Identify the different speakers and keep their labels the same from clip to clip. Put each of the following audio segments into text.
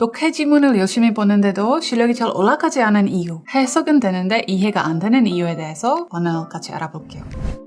Speaker 1: 독해 지문을 열심히 보는데도 실력이 잘 올라가지 않은 이유, 해석은 되는데 이해가 안 되는 이유에 대해서 오늘 같이 알아볼게요.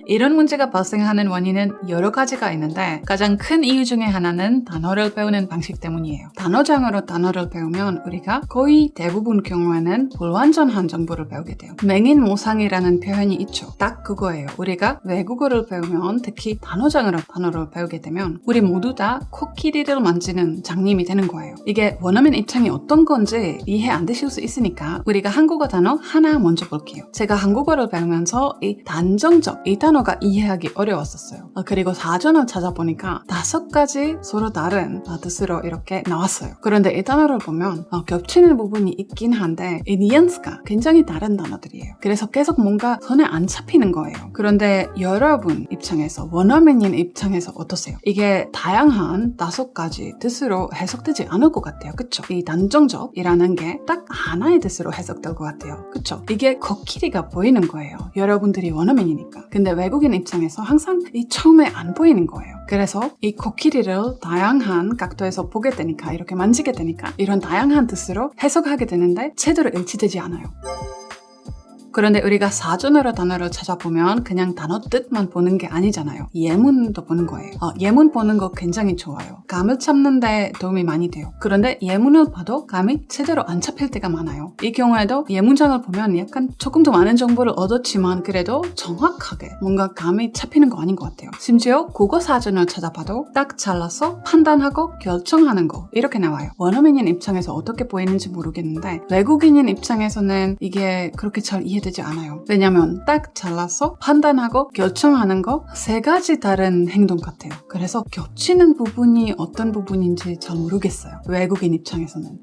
Speaker 1: 이런 문제가 발생하는 원인은 여러 가지가 있는데 가장 큰 이유 중에 하나는 단어를 배우는 방식 때문이에요. 단어장으로 단어를 배우면 우리가 거의 대부분 경우에는 불완전한 정보를 배우게 돼요. 맹인모상이라는 표현이 있죠. 딱 그거예요. 우리가 외국어를 배우면 특히 단어장으로 단어를 배우게 되면 우리 모두 다 코끼리를 만지는 장님이 되는 거예요. 이게 원어 민 입장이 어떤 건지 이해 안 되실 수 있으니까 우리가 한국어 단어 하나 먼저 볼게요. 제가 한국어를 배우면서 이 단정적 이 단어가 이해하기 어려웠었어요. 어, 그리고 사전을 찾아보니까 다섯 가지 서로 다른 어, 뜻으로 이렇게 나왔어요. 그런데 이 단어를 보면 어, 겹치는 부분이 있긴 한데 이 뉘앙스가 굉장히 다른 단어들이에요. 그래서 계속 뭔가 손에 안 잡히는 거예요. 그런데 여러분 입장에서 원어민인 입장에서 어떠세요? 이게 다양한 다섯 가지 뜻으로 해석되지 않을 것 같아요. 그쵸? 이 단정적이라는 게 딱 하나의 뜻으로 해석될 것 같아요. 그쵸? 이게 코끼리가 보이는 거예요. 여러분들이 원어민이니까. 근데 외국인 입장에서 항상 이 처음에 안 보이는 거예요. 그래서 이 코끼리를 다양한 각도에서 보게 되니까 이렇게 만지게 되니까 이런 다양한 뜻으로 해석하게 되는데 제대로 일치되지 않아요. 그런데 우리가 사전으로 단어를 찾아보면 그냥 단어 뜻만 보는 게 아니잖아요. 예문도 보는 거예요. 어, 예문 보는 거 굉장히 좋아요. 감을 잡는데 도움이 많이 돼요. 그런데 예문을 봐도 감이 제대로 안 잡힐 때가 많아요. 이 경우에도 예문장을 보면 약간 조금 더 많은 정보를 얻었지만 그래도 정확하게 뭔가 감이 잡히는 거 아닌 것 같아요. 심지어 국어 사전을 찾아봐도 딱 잘라서 판단하고 결정하는 거 이렇게 나와요. 원어민인 입장에서 어떻게 보이는지 모르겠는데 외국인인 입장에서는 이게 그렇게 잘 이해 되지 않아요. 왜냐면 딱 잘라서 판단하고 결정하는 거 세 가지 다른 행동 같아요. 그래서 겹치는 부분이 어떤 부분인지 잘 모르겠어요. 외국인 입장에서는.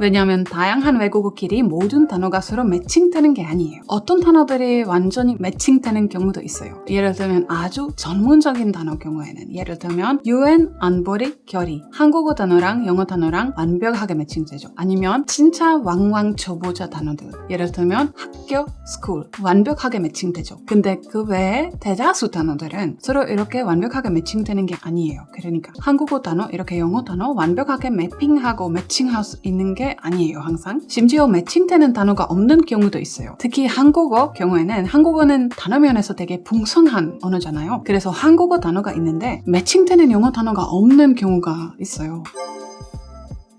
Speaker 1: 왜냐하면 다양한 외국어끼리 모든 단어가 서로 매칭되는 게 아니에요. 어떤 단어들이 완전히 매칭되는 경우도 있어요. 예를 들면 아주 전문적인 단어 경우에는 예를 들면 UN, 안보리, 결의 한국어 단어랑 영어 단어랑 완벽하게 매칭되죠. 아니면 진짜 왕왕 초보자 단어들 예를 들면 학교, school 완벽하게 매칭되죠. 근데 그 외에 대다수 단어들은 서로 이렇게 완벽하게 매칭되는 게 아니에요. 그러니까 한국어 단어 이렇게 영어 단어 완벽하게 매핑하고 매칭할 수 있는 게 아니에요, 항상. 심지어 매칭되는 단어가 없는 경우도 있어요. 특히 한국어 경우에는 한국어는 단어면에서 되게 풍성한 언어잖아요. 그래서 한국어 단어가 있는데 매칭되는 영어 단어가 없는 경우가 있어요.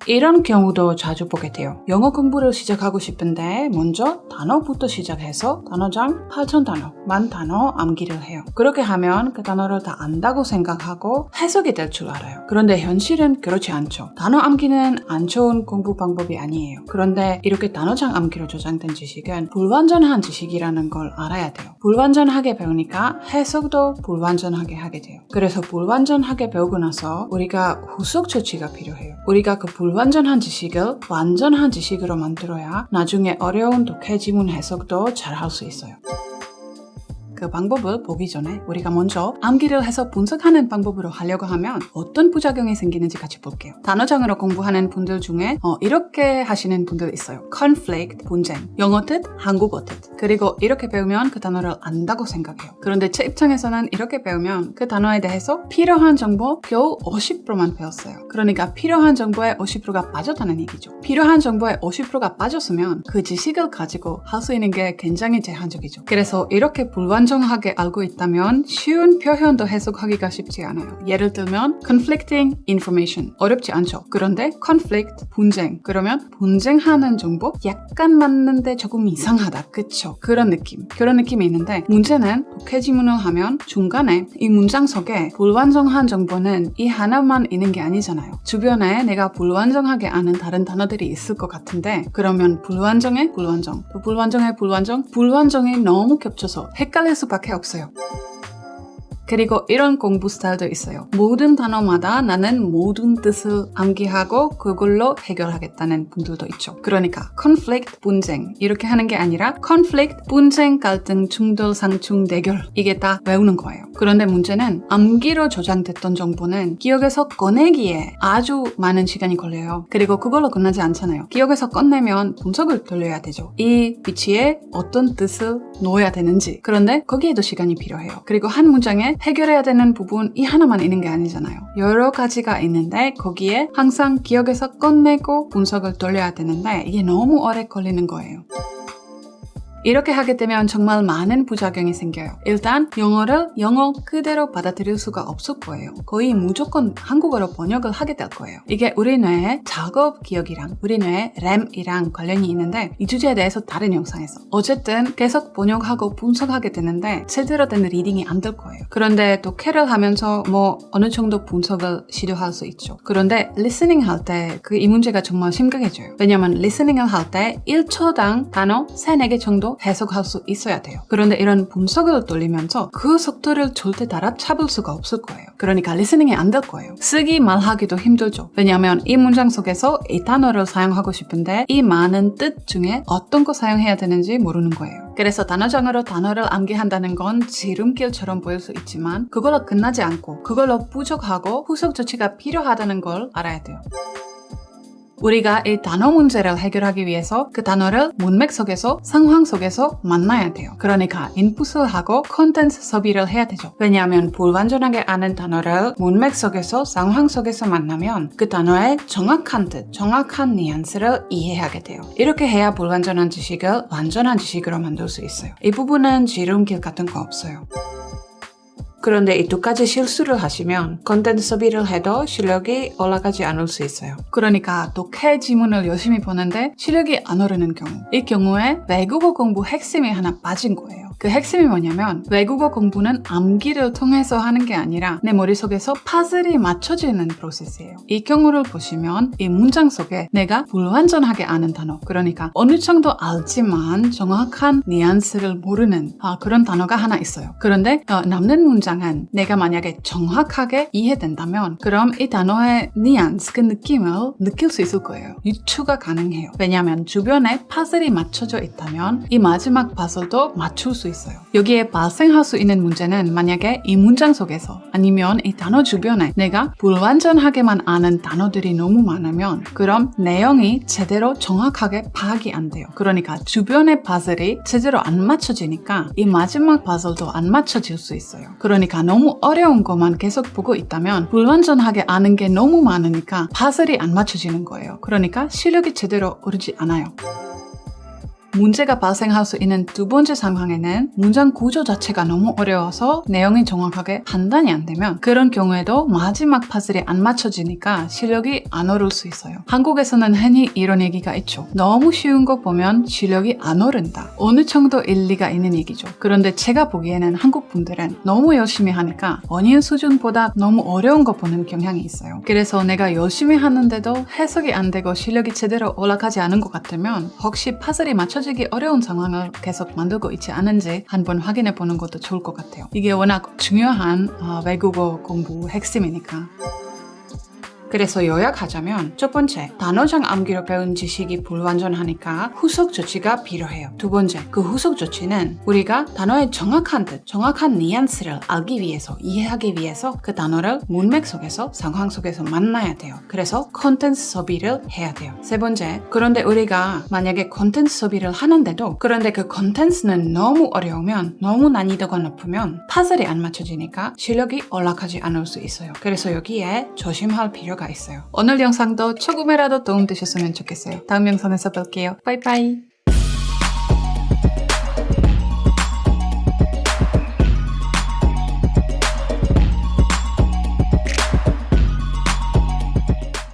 Speaker 1: 이런 경우도 자주 보게 돼요. 영어 공부를 시작하고 싶은데 먼저 단어부터 시작해서 단어장 8천 단어, 만 단어 암기를 해요. 그렇게 하면 그 단어를 다 안다고 생각하고 해석이 될 줄 알아요. 그런데 현실은 그렇지 않죠. 단어 암기는 안 좋은 공부 방법이 아니에요. 그런데 이렇게 단어장 암기로 저장된 지식은 불완전한 지식이라는 걸 알아야 돼요. 불완전하게 배우니까 해석도 불완전하게 하게 돼요. 그래서 불완전하게 배우고 나서 우리가 후속 조치가 필요해요. 우리가 그불 불완전한 지식을 완전한 지식으로 만들어야 나중에 어려운 독해 지문 해석도 잘 할 수 있어요. 그 방법을 보기 전에 우리가 먼저 암기를 해서 분석하는 방법으로 하려고 하면 어떤 부작용이 생기는지 같이 볼게요. 단어장으로 공부하는 분들 중에 어, 이렇게 하시는 분들 있어요. conflict, 분쟁, 영어 뜻, 한국어 뜻. 그리고 이렇게 배우면 그 단어를 안다고 생각해요. 그런데 제 입장에서는 이렇게 배우면 그 단어에 대해서 필요한 정보 겨우 50%만 배웠어요. 그러니까 필요한 정보의 50%가 빠졌다는 얘기죠. 필요한 정보의 50%가 빠졌으면 그 지식을 가지고 할 수 있는 게 굉장히 제한적이죠. 그래서 이렇게 불완 불 완전하게 알고 있다면 쉬운 표현도 해석하기가 쉽지 않아요. 예를 들면 conflicting information 어렵지 않죠. 그런데 conflict 분쟁 그러면 분쟁하는 정보 약간 맞는데 조금 이상하다 그쵸? 그런 느낌 그런 느낌이 있는데 문제는 독해 지문을 하면 중간에 이 문장 속에 불완전한 정보는 이 하나만 있는 게 아니잖아요. 주변에 내가 불완전하게 아는 다른 단어들이 있을 것 같은데 그러면 불완전에 불완전 또 불완전에 불완전 불완전이 너무 겹쳐서 헷갈릴 수밖에 없어요. 그리고 이런 공부 스타일도 있어요. 모든 단어마다 나는 모든 뜻을 암기하고 그걸로 해결하겠다는 분들도 있죠. 그러니까 conflict, 분쟁 이렇게 하는 게 아니라 conflict, 분쟁, 갈등, 충돌, 상충, 대결 이게 다 외우는 거예요. 그런데 문제는 암기로 저장됐던 정보는 기억에서 꺼내기에 아주 많은 시간이 걸려요. 그리고 그걸로 끝나지 않잖아요. 기억에서 꺼내면 분석을 돌려야 되죠. 이 위치에 어떤 뜻을 놓아야 되는지. 그런데 거기에도 시간이 필요해요. 그리고 한 문장에 해결해야 되는 부분 이 하나만 있는 게 아니잖아요. 여러 가지가 있는데 거기에 항상 기억에서 꺼내고 분석을 돌려야 되는데 이게 너무 오래 걸리는 거예요. 이렇게 하게 되면 정말 많은 부작용이 생겨요. 일단 영어를 영어 그대로 받아들일 수가 없을 거예요. 거의 무조건 한국어로 번역을 하게 될 거예요. 이게 우리 뇌의 작업 기억이랑 우리 뇌의 램이랑 관련이 있는데 이 주제에 대해서 다른 영상에서 어쨌든 계속 번역하고 분석하게 되는데 제대로 된 리딩이 안 될 거예요. 그런데 또 캐를 하면서 뭐 어느 정도 분석을 시도할 수 있죠. 그런데 리스닝 할 때 그 이 문제가 정말 심각해져요. 왜냐면 리스닝을 할 때 1초당 단어 3, 4개 정도 해석할 수 있어야 돼요. 그런데 이런 분석을 돌리면서 그 속도를 절대 따라잡을 수가 없을 거예요. 그러니까 리스닝이 안 될 거예요. 쓰기 말하기도 힘들죠. 왜냐하면 이 문장 속에서 이 단어를 사용하고 싶은데 이 많은 뜻 중에 어떤 거 사용해야 되는지 모르는 거예요. 그래서 단어장으로 단어를 암기한다는 건 지름길처럼 보일 수 있지만 그걸로 끝나지 않고 그걸로 부족하고 후속 조치가 필요하다는 걸 알아야 돼요. 우리가 이 단어 문제를 해결하기 위해서 그 단어를 문맥 속에서 상황 속에서 만나야 돼요. 그러니까 인풋을 하고 컨텐츠 소비를 해야 되죠. 왜냐하면 불완전하게 아는 단어를 문맥 속에서 상황 속에서 만나면 그 단어의 정확한 뜻, 정확한 뉘앙스를 이해하게 돼요. 이렇게 해야 불완전한 지식을 완전한 지식으로 만들 수 있어요. 이 부분은 지름길 같은 거 없어요. 그런데 이 두 가지 실수를 하시면 컨텐츠 소비를 해도 실력이 올라가지 않을 수 있어요. 그러니까 독해 지문을 열심히 보는데 실력이 안 오르는 경우. 이 경우에 외국어 공부 핵심이 하나 빠진 거예요. 그 핵심이 뭐냐면 외국어 공부는 암기를 통해서 하는 게 아니라 내 머릿속에서 파즐이 맞춰지는 프로세스예요. 이 경우를 보시면 이 문장 속에 내가 불완전하게 아는 단어 그러니까 어느 정도 알지만 정확한 뉘앙스를 모르는 아, 그런 단어가 하나 있어요. 그런데 어, 남는 문장은 내가 만약에 정확하게 이해된다면 그럼 이 단어의 뉘앙스 그 느낌을 느낄 수 있을 거예요. 유추가 가능해요. 왜냐하면 주변에 파즐이 맞춰져 있다면 이 마지막 파즐도 맞출 수 있어요. 여기에 발생할 수 있는 문제는 만약에 이 문장 속에서 아니면 이 단어 주변에 내가 불완전하게만 아는 단어들이 너무 많으면 그럼 내용이 제대로 정확하게 파악이 안 돼요. 그러니까 주변의 파즐이 제대로 안 맞춰지니까 이 마지막 파즐도 안 맞춰질 수 있어요. 그러니까 너무 어려운 것만 계속 보고 있다면 불완전하게 아는 게 너무 많으니까 파즐이 안 맞춰지는 거예요. 그러니까 실력이 제대로 오르지 않아요. 문제가 발생할 수 있는 두 번째 상황에는 문장 구조 자체가 너무 어려워서 내용이 정확하게 판단이 안 되면 그런 경우에도 마지막 파즐이 안 맞춰지니까 실력이 안 오를 수 있어요. 한국에서는 흔히 이런 얘기가 있죠. 너무 쉬운 거 보면 실력이 안 오른다. 어느 정도 일리가 있는 얘기죠. 그런데 제가 보기에는 한국 분들은 너무 열심히 하니까 원인 수준보다 너무 어려운 거 보는 경향이 있어요. 그래서 내가 열심히 하는데도 해석이 안 되고 실력이 제대로 올라가지 않은 것 같으면 혹시 파즐이 맞춰 찾아지기 어려운 상황을 계속 만들고 있지 않은지 한번 확인해 보는 것도 좋을 것 같아요. 이게 워낙 중요한 어, 외국어 공부 핵심이니까. 그래서 요약하자면 첫 번째, 단어장 암기로 배운 지식이 불완전하니까 후속 조치가 필요해요. 두 번째, 그 후속 조치는 우리가 단어의 정확한 뜻, 정확한 뉘앙스를 알기 위해서, 이해하기 위해서 그 단어를 문맥 속에서, 상황 속에서 만나야 돼요. 그래서 컨텐츠 소비를 해야 돼요. 세 번째, 그런데 우리가 만약에 컨텐츠 소비를 하는데도 그런데 그 컨텐츠는 너무 어려우면, 너무 난이도가 높으면 파즐이 안 맞춰지니까 실력이 올라가지 않을 수 있어요. 그래서 여기에 조심할 필요가 있어요. 오늘 영상도 조금이라도 도움되셨으면 좋겠어요. 다음 영상에서 뵐게요. 바이바이.